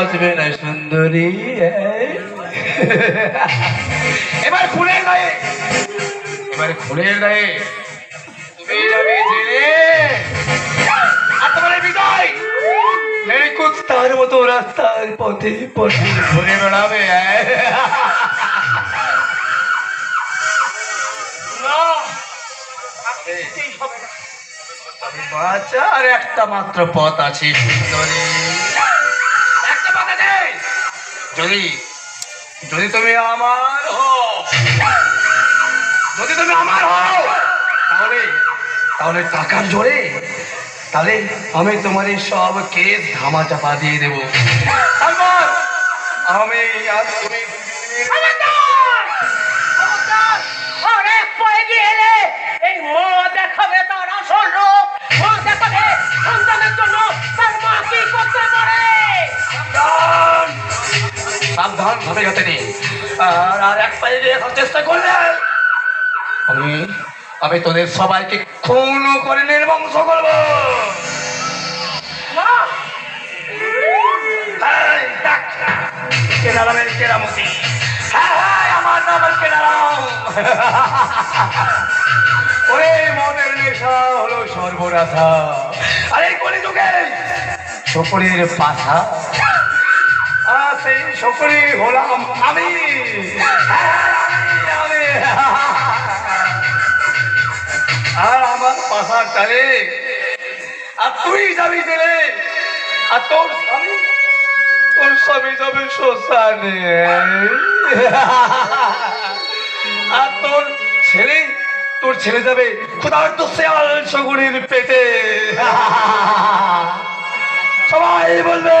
বাঁচবে না সুন্দরী এবার গায়ে। এবার গায়ে। তুমি যাবে জেলে আর তোমার কুত্তার মতো রাস্তার পথে পথে ঘুরে বেড়াবে। বাঁচার একটা মাত্র পথ আছে সুন্দরী। যদি যদি তুমি আমার হও, যদি তুমি আমার হও, তাহলে তাহলে টাকার জোরে, তাহলে আমি তোমার এই সব কেস ধামা চাপা দিয়ে দেবো। আমি আর তুমি ভাবে যাতে নেই। আর আর এক পায়ে দিয়ে আসার চেষ্টা করলে। আমি আমি তোদের সবাইকে খুন করে নির্বংশ করব। হ্যাঁ হ্যাঁ আমার নাম নেশা হলো শকরের পাশা। সেই শকরি হলাম আমি। আর আমার পাশার টানে আর তুই যাবি জেলে। আর তোর স্বামী? তোর স্বামী যাবে শ্মশানে। আর তোর ছেলে? তোর ছেলে যাবে ক্ষুধার্ত শেয়াল শগুনের পেটে। সবাই বলবে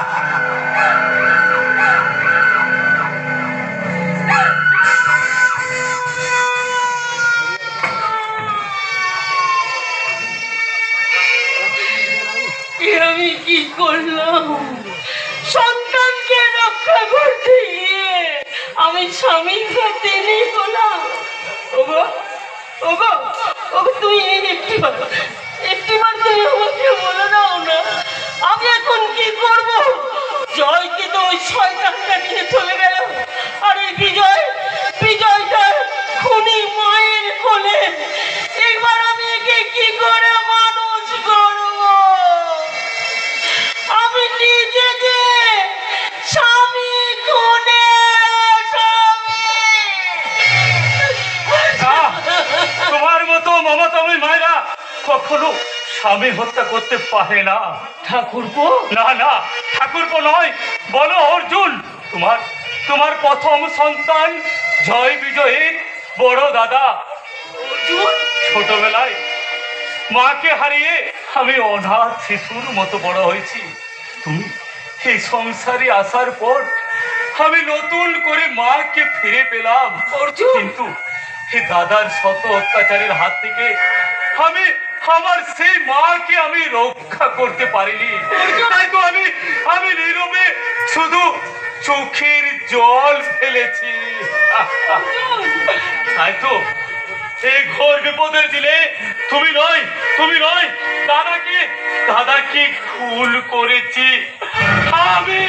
স্বামীর সাথে নেই হলাম কখনো স্বামী হত্যা করতে পারে না। ঠাকুরপো? না না ঠাকুরপো নয় বলো অর্জুন। তোমার তোমার প্রথম সন্তান জয় বিজয়ীর বড় দাদা। অর্জুন? ছোটবেলায় মাকে হারিয়ে আমি অনাথ শিশুর মতো বড় হয়েছি। তুমি এই সংসারে আসার পর আমি নতুন করে মাকে ফিরে পেলাম। অর্জুন! কিন্তু দাদার শত অত্যাচারের হাত থেকে আমি, আমার সেই মাকে আমি রক্ষা করতে পারিনি। তাই তো আমি আমি নীরবে শুধু চোখের জল ফেলেছি। তাই তো এই ঘোর বিপদের দিনে তুমি নয় তুমি নয়, দাদাকে দাদাকে খুন করেছি। আমি!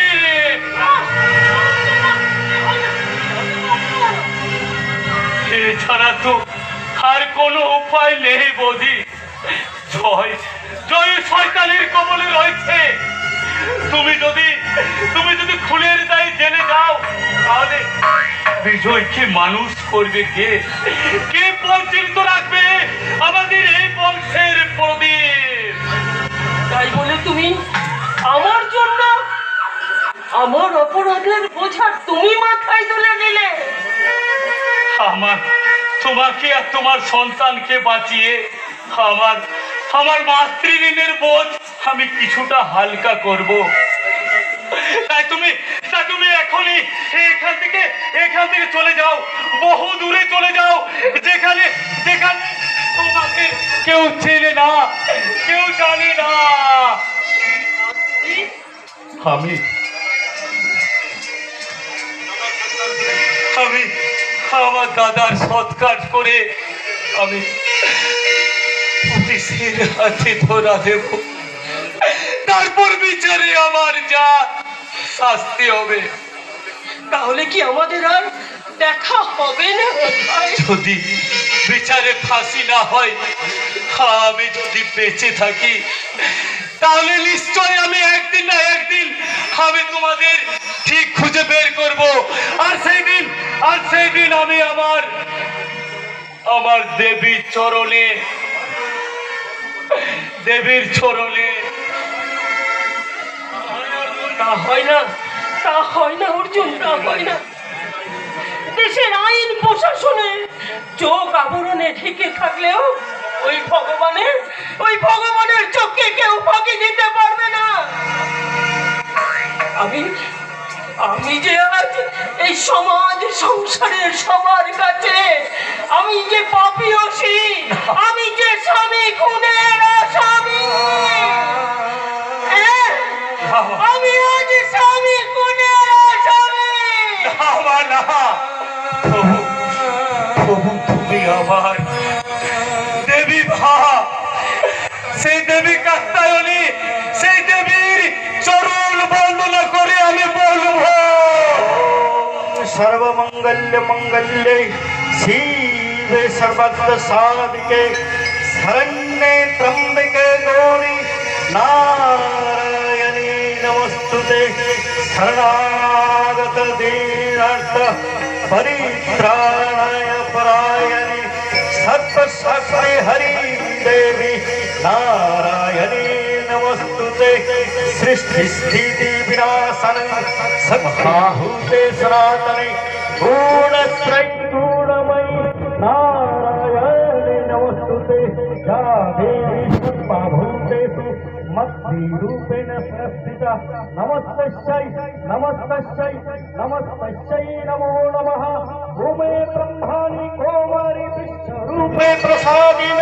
এছাড়া তো আর কোনো উপায় নেই বৌদি। জয় জয় শয়তানের কবলে রয়েছে। তুমি যদি তুমি যদি খুনের দায় জেনে যাও তাহলে বিজয়কে মানুষ করবে কে? কে পঞ্চীত রাখবে আমাদের এই বংশের প্রদীপ? তাই বলে তুমি আমার জন্য আমার অপরাধের বোঝা তুমি মাথায় তুলে নিলে। আমার তোমাকে আর তোমার সন্তানকে বাঁচিয়ে আমার আমার মাতৃঋণের বোঝ আমি কিছুটা হালকা করব। তাই তুমি তাই তুমি এখনই এখান থেকে এখান থেকে চলে যাও। বহু দূরে চলে যাও। যেখানে যেখানে তোমাকে কেউ চেনে না, কেউ জানে না। আমি আমার দাদার সৎ কাজ করে আমি পুলিশের হাতে ধরা দেব। তারপর বিচারে আমার যা শাস্তি হবে। তাহলে কি আমাদের আর দেখা হবে না? যদি বিচারে ফাঁসি না হয় আমি যদি বেঁচে থাকি তাহলে নিশ্চয় আমি একদিন না একদিন আমি তোমাদের ঠিক খুঁজে বের করব। আর সেই দিন, আর সেই দিন আমি আমার আমার দেবীর চরণে দেবীর চরণে। তা হয় না, তা হয় না, অর্জুন, তা হয় না। দেশের আইন প্রশাসনে চোখ আবরণে ঢেকে থাকলেও ওই ভগবানের ওই ভগবানের চোখকে কেউ ফাঁকি দিতে পারবে না। আমি সমাজ সংসারের সবার কাছে। আমি যে পাপিয়সী আমি যে স্বামী খুনের হ্যাঁ, আমি আজ স্বামী খুনের তুমি আমার দেবী ভা সেই দেবী কাত্তায়নী ಸರ್ವಮಂಗಲ್ಯ ಮಂಗಲ್ಯೆ ಶಿವೆ ಸರ್ವತ್ರ ಸಾಧಿಕೆ, ಶರಣ್ಯೆ ತ್ರಂಬಿಕೆ ಗೌರಿ, ನಾರಾಯಣಿ ನಮಸ್ತುತೆ. ಶರಣಾಗತ ದೀನಾರ್ಥ ಪರಿತ್ರಾಣಾಯ ಪರಾಯಣಿ ಸರ್ವಶಕ್ತಿ ಹರಿ ದೇವಿ, ನಾರಾಯಣ सृष्टि स्थिति विनाशन सद्भाहुते सनातने गुणत्रय गुणमयी नारायणे नमस्तुते या देवी सर्वभूतेषु मद्भिरूपेण संस्थिता नमस्तस्यै नमस्तस्यै नमस्तस्यै नमो नमः भूमे ब्रह्माणि कोमारि विश्वरूपे प्रसादि